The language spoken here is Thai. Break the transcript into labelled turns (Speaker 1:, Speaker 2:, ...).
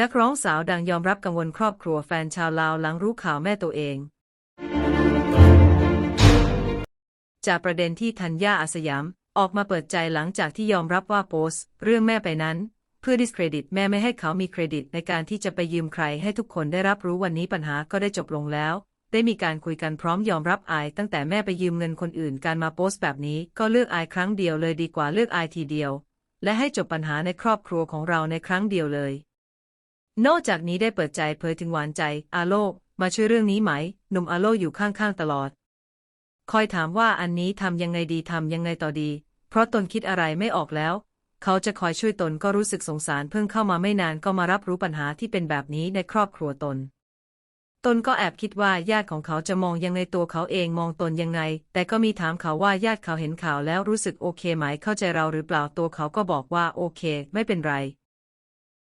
Speaker 1: นักร้องสาวดังยอมรับกังวลครอบครัวแฟนชาวลาวหลังรู้ข่าวแม่ตัวเอง จากประเด็นที่ธัญญาอาสยาม ออกมาเปิดใจหลังจากที่ยอมรับว่าโพสต์เรื่องแม่ไปนั้น เพื่อดิสเครดิตแม่ไม่ให้เขามีเครดิตในการที่จะไปยืมใครให้ทุกคนได้รับรู้วันนี้ปัญหาก็ได้จบลงแล้ว ได้มีการคุยกันพร้อมยอมรับอายตั้งแต่แม่ไปยืมเงินคนอื่นการมาโพสต์แบบนี้ก็เลือกอายครั้งเดียวเลยดีกว่าเลือกอายทีเดียว และให้จบปัญหาในครอบครัวของเราในครั้งเดียวเลย นอกจากนี้ได้เปิดใจเผยถึงหวานใจ อาโลมาช่วยเรื่องนี้ไหม หนุ่มอาโลอยู่ข้างๆตลอด คอยถามว่าอันนี้ทำยังไงดีทำยังไงต่อดี เพราะตนคิดอะไรไม่ออกแล้ว เขาจะคอยช่วยตนก็รู้สึกสงสารเพิ่งเข้ามาไม่นานก็มารับรู้ปัญหาที่เป็นแบบนี้ในครอบครัวตน ตนก็แอบคิดว่าญาติของเขาจะมองยังไงตัวเขาเองมองตนยังไง แต่ก็มีถามเขาว่าญาติเขาเห็นข่าวแล้วรู้สึกโอเคไหมเข้าใจเราหรือเปล่าตัวเขาก็บอกว่าโอเค ไม่เป็นไร